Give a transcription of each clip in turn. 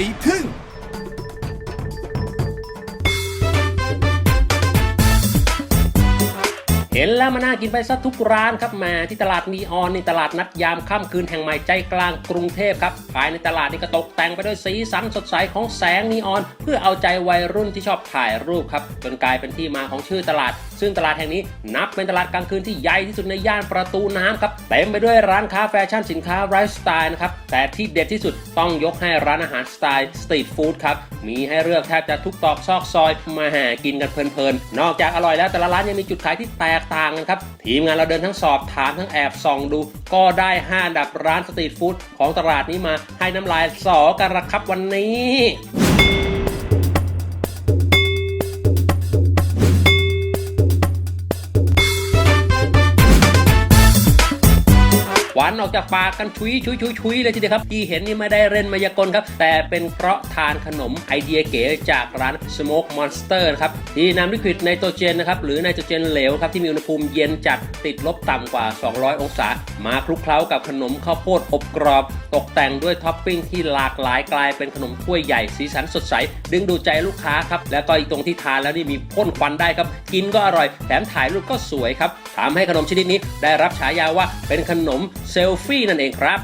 ยทึ่ เห็นแล้วมันน่ากินไปซะทุกร้านครับแหมาที่ตลาดนีออนในตลาดนัดยามค่ำคืนแห่งใหม่ใจกลางกรุงเทพครับภายในตลาดนี่ก็ตกแต่งไปด้วยสีสันสดใสของแสงนีออน เพื่อเอาใจวัยรุ่นที่ชอบถ่ายรูปครับจนกลายเป็นที่มาของชื่อตลาด ซึ่งตลาดแห่งนี้นับเป็นตลาดกลางคืนที่ใหญ่ที่สุดในย่านประตูน้ำครับเต็มไปด้วยร้านค้าแฟชั่นสินค้าไลฟ์สไตล์นะครับแต่ที่เด็ดที่สุดต้องยกให้ร้านอาหารสไตล์สตรีทฟู้ดครับมีให้เลือกแทบจะทุกตอกซอกซอยมาหากินกันเพลินๆนอกจากอร่อยแล้วแต่ละร้านยังมีจุดขายที่แตกต่างกันครับ ทีมงานเราเดินทั้งสอบถามทั้งแอบส่องดู ก็ได้ 5 ดับร้านสตรีทฟู้ดของตลาดนี้มาให้น้ำลายสอกันละครับวันนี้ วานออกจากปากกันชุยชุยชุยชุยเลยทีเดียวครับที่เห็นนี่ไม่ได้เล่นมายากลครับ แต่เป็นเพราะทานขนมไอเดียเก๋จากร้าน Smoke Monster นะครับที่นำลิควิดไนโตรเจนนะครับหรือไนโตรเจนเหลวครับที่มีอุณหภูมิเย็นจัดติดลบต่ำกว่า 200 องศา มาคลุกเคล้ากับขนมข้าวโพดอบกรอบ ตกแต่งด้วยท็อปปิ้งที่หลากหลายกลายเป็นขนมถ้วยใหญ่สีสันสดใส ดึงดูใจลูกค้าครับแล้วก็อีกตรงที่ทานแล้วนี่มีพ่นควันได้ครับกินก็อร่อยแถมถ่ายรูปก็สวยครับทำให้ขนมชนิดนี้ได้รับฉายาว่าเป็นขนมซลฟี่นั่นเองครับ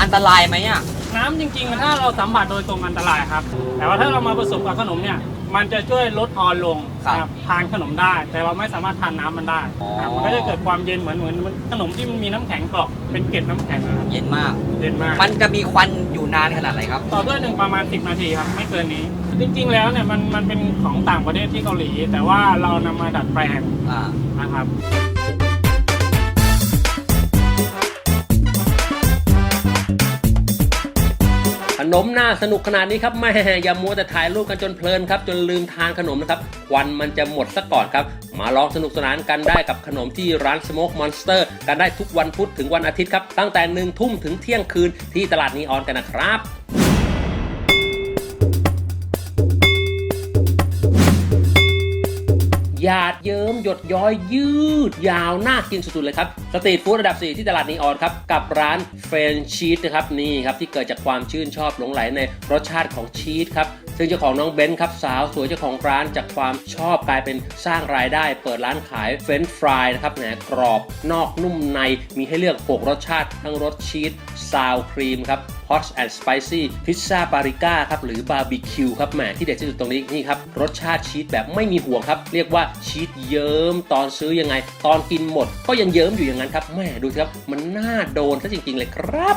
อันตรายไหมอะ น้ำจริงๆ ถ้าเราสัมผัสโดยตรงอันตรายครับ แต่ว่าถ้าเรามาผสมกับขนมเนี่ย มันจะช่วยลดออนลงครับทานขนมได้ แต่เราไม่สามารถทานน้ำมันได้อ๋อครับมันก็จะเกิดความเย็นเหมือนเหมือนเหมือนขนมที่มันมีน้ำแข็งเกาะเป็นเกล็ดน้ำแข็งนะครับเย็นมาก เย็นมาก มันจะมีควันอยู่นานขนาดไหนครับ ต่อด้วยหนึ่งประมาณ 10 นาทีครับ ไม่เกินนี้ จริงๆ แล้วเนี่ยมันมันเป็นของต่างประเทศที่เกาหลี แต่ว่าเรานำมาดัดแปลงอ่า นะครับ นมน่าสนุกขนาดนี้ครับแม่อย่ามัวแต่ถ่ายรูปกันจนเพลินครับจนลืมทานขนมนะครับควันมันจะหมดซะก่อนครับ มาลองสนุกสนานกันได้กับขนมที่ร้าน Smoke Monster กันได้ทุกวันพุธถึงวันอาทิตย์ครับตั้งแต่หนึ่งทุ่มถึงเที่ยงคืนที่ตลาดนีออนกันนะครับ หยาดเยิ้มหยดย้อยยืดยาวน่ากินสุดๆเลยครับสตรีทฟู้ดระดับ 4 ที่ตลาดนีออนครับกับร้านเฟรนชีสนะครับนี่ครับที่เกิดจากความชื่นชอบหลงไหลในรสชาติของชีสครับ ซึ่งเจ้าของน้องเบนซ์ครับสาวสวยเจ้าของร้านจากความชอบกลายเป็นสร้างรายได้ เปิดร้านขายเฟรนช์ฟรายนะครับแหนกรอบนอกนุ่มในมีให้เลือก 6 รสชาติ ทั้งรสชีสซาวครีมครับ Hot and Spicy พิซซ่าปาริก้าครับหรือบาร์บีคิวครับแหมที่เด็ดที่สุดตรงนี้นี่ครับ รสชาติชีสแบบไม่มีห่วงครับ เรียกว่าชีสเยิ้มตอนซื้อยังไง ตอนกินหมด ก็ยังเยิ้มอยู่อย่างนั้นครับแหม่ดูสิครับ มันน่าโดนซะจริง ๆ เลยครับ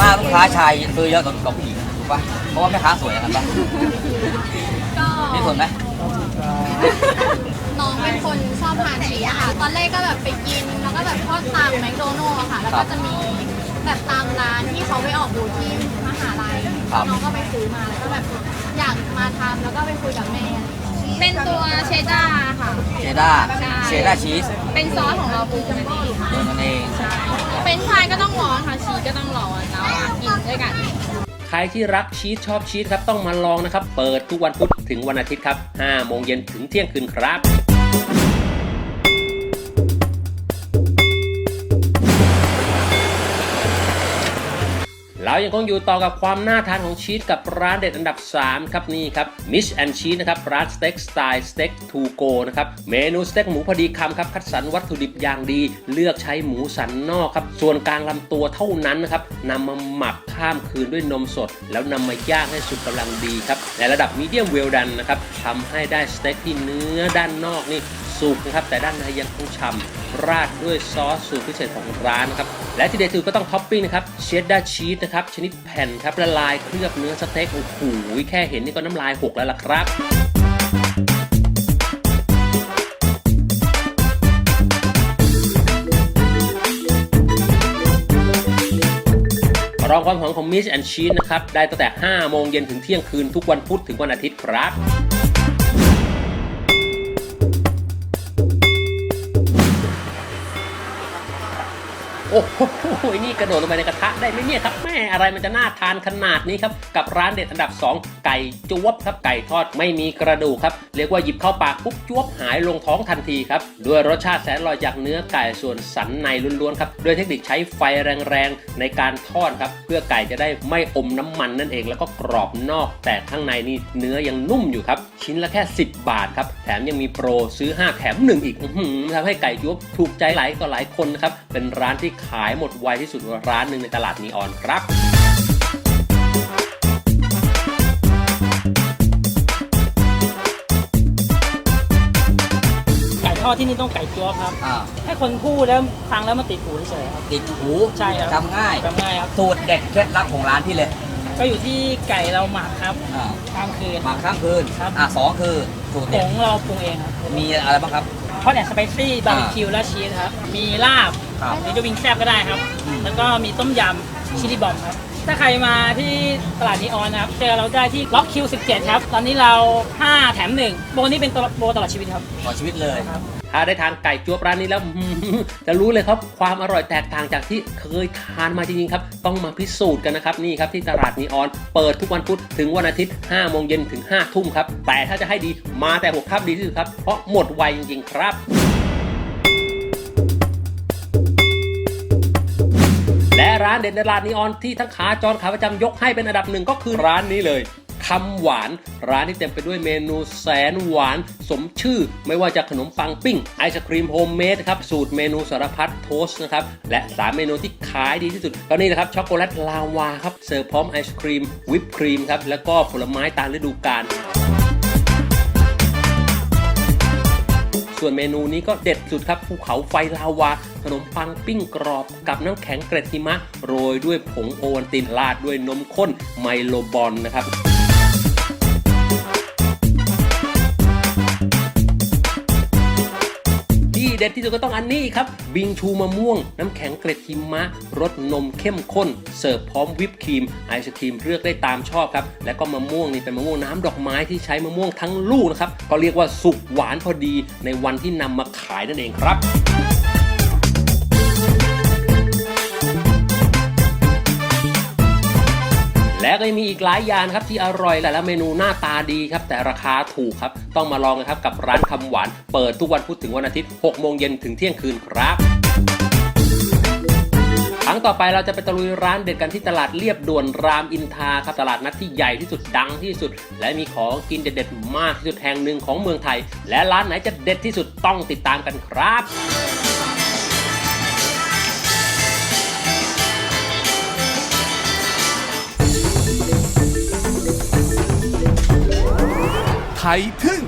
มากลูกค้าชายซื้อเยอะกว่ากับผู้หญิงถูกปะเพราะว่าแม่ค้าสวยนะครับปะก็นี่ส่วนไหม น้องเป็นคนชอบทานชีสอะค่ะ ตอนแรกก็แบบไปกิน แล้วก็แบบทอดตามแมคโดนัลล์อะค่ะ แล้วก็จะมีแบบตามร้านที่เขาไปออกบูธที่มหาลัยน้องก็ไปซื้อมาแล้วก็แบบอยากมาทำแล้วก็ไปคุยกับแม่เป็นตัวเชดดาร์ค่ะ เชดดาร์ใช่ เชดดาร์ชีสเป็นซอสของเราปรุงนั่นเองโดนกันเองเป็นชายก็ต้องร้อนค่ะชีสก็ต้องร้อนแล้วอะกินด้วยกัน ใครที่รักชีสชอบชีสครับต้องมาลองนะครับ เปิดทุกวันพุธถึงวันอาทิตย์ครับ5โมงเย็นถึงเที่ยงคืนครับ เรายังคงอยู่ต่อกับความน่าทานของชีสกับร้านเด็ดอันดับ 3 ครับนี่ครับ Mish and Cheese นะครับร้านสเต็กสไตล์สเต็กทูโกนะครับเมนูสเต็กหมูพอดีคำครับคัดสรรวัตถุดิบอย่างดี เลือกใช้หมูสันนอกครับส่วนกลางลำตัวเท่านั้นนะครับนำมาหมักข้ามคืนด้วยนมสด แล้วนำมาย่างให้สุกกำลังดีครับในระดับมีเดียมเวลดันนะครับทำให้ได้สเต็กที่เนื้อด้านนอกนี่ สุกนะครับ แต่ด้านในยังคงฉ่ำราดด้วยซอสสูตรพิเศษของร้านนะครับ และที่เด็ดสุดก็ต้องท็อปปิ้งนะครับเชดดาร์ชีสนะครับ ชนิดแผ่นครับละลายเคลือบเนื้อสเต็กโอ้โหแค่เห็นนี่ก็น้ำลายหกแล้วล่ะครับรองความหอมของมิชแอนชีสนะครับ ได้ตั้งแต่ 5 โมงเย็นถึงเที่ยงคืนทุกวันพุธถึงวันอาทิตย์ครับ โอ้โหนี่กระโดดลงไปในกระทะได้ไหมเนี่ยครับแม่อะไรมันจะน่าทานขนาดนี้ครับ กับร้านเด็ดอันดับ 2 ไก่จวบครับไก่ทอดไม่มีกระดูกครับ เรียกว่าหยิบเข้าปากปุ๊บจวบหายลงท้องทันทีครับ ด้วยรสชาติแสนอร่อยจากเนื้อไก่ส่วนสันในล้วนๆครับด้วยเทคนิคใช้ไฟแรงๆ ในการทอดครับ เพื่อไก่จะได้ไม่อมน้ำมันนั่นเอง แล้วก็กรอบนอก แต่ข้างในนี่เนื้อยังนุ่มอยู่ครับ ชิ้นละแค่ 10 บาทครับแถมยังมีโปรซื้อ 5 แถม 1 อีกอื้อหือทำให้ไก่ยุบถูกใจหลายต่อหลายคนนะครับเป็นร้านที่ขายหมดไวที่สุดร้านหนึ่งในตลาดนีออนครับไก่ทอดที่นี่ต้องไก่จั๊วบครับอ่าให้คนพูดแล้วฟังแล้วมันติดหูเฉยๆครับ ติดหูใช่ครับจำง่ายจำง่ายครับ สูตรเด็ดเคล็ดลับของร้านพี่เลย ก็อยู่ที่ไก่เราหมักครับอ่าข้ามคืน หมักข้ามคืนครับอ่าสองคือสูตรผเด็ดงเราปรุงเองครับ มีอะไรบ้างครับ ทอดแอนสไปซี่บาร์บีคิวและชีสครับ มีลาบครับหรือจะวิงแซบก็ได้ครับอืมแล้วก็มีต้มยำชิลลี่บอมครับ ถ้าใครมาที่ตลาดนีออนนะครับ เจอเราได้ที่ล็อกคิว17 ครับ ตอนนี้เรา 5 แถม 1 โบนี้เป็นโบตลอดชีวิตครับต่อชีวิตเลยครับ ถ้าได้ทานไก่จัวบร้านนี้แล้วอื้อหือจะรู้เลยครับความอร่อยแตกต่างจากที่เคยทานมาจริงๆครับ ต้องมาพิสูจน์กันนะครับนี่ครับที่ตลาดนีออน เปิดทุกวันพุธถึงวันอาทิตย์5โมงเย็นถึง5ทุ่มครับแต่ถ้าจะให้ดีมาแต่หัวค่ำดีที่สุดครับเพราะหมดไวจริงๆครับ และร้านเด็ดในร้านนีออนที่ทั้งขาจรขาประจำยกให้เป็นอันดับหนึ่งก็คือร้านนี้เลยคำหวานร้านที่เต็มไปด้วยเมนูแสนหวาน สมชื่อ ไม่ว่าจะขนมปังปิ้งไอศครีมโฮมเมดครับสูตรเมนูสารพัดโทส์นะครับ และ3เมนูที่ขายดีที่สุดก็นี่นะครับช็อกโกแลตลาวาครับเสิร์ฟพร้อมไอศครีมวิปครีมครับแล้วก็ผลไม้ตามฤดูกาล ส่วนเมนูนี้ก็เด็ดสุดครับภูเขาไฟลาวา ขนมปังปิ้งกรอบกับน้ำแข็งเกล็ดหิมะ โรยด้วยผงโอวัลตินราดด้วยนมข้นไมโลบอลนะครับ เด็ดที่สุดก็ต้องอันนี้ครับ บิงชูมะม่วง น้ำแข็งเกล็ดหิมะรสนมเข้มข้น เสิร์ฟพร้อมวิปครีมไอศครีมเลือกได้ตามชอบครับ และก็มะม่วงนี่เป็นมะม่วงน้ำดอกไม้ที่ใช้มะม่วงทั้งลูกนะครับ ก็เรียกว่าสุกหวานพอดีในวันที่นำมาขายนั่นเองครับ ก็ยังมีอีกหลายอย่างนครับที่อร่อยหลายๆเมนูหน้าตาดีครับ แต่ราคาถูกครับ ต้องมาลองกันครับกับร้านคำหวาน เปิดทุกวันพุธถึงวันอาทิตย์6โมงเย็นถึงเที่ยงคืนครับครั้งต่อไปเราจะไปตะลุยร้านเด็ดกันที่ตลาดเรียบด่วนรามอินทราครับตลาดนัดที่ใหญ่ที่สุดดังที่สุด และมีของกินเด็ดๆมากที่สุดแห่งหนึ่งของเมืองไทย และร้านไหนจะเด็ดที่สุดต้องติดตามกันครับ ไทยทึ่ง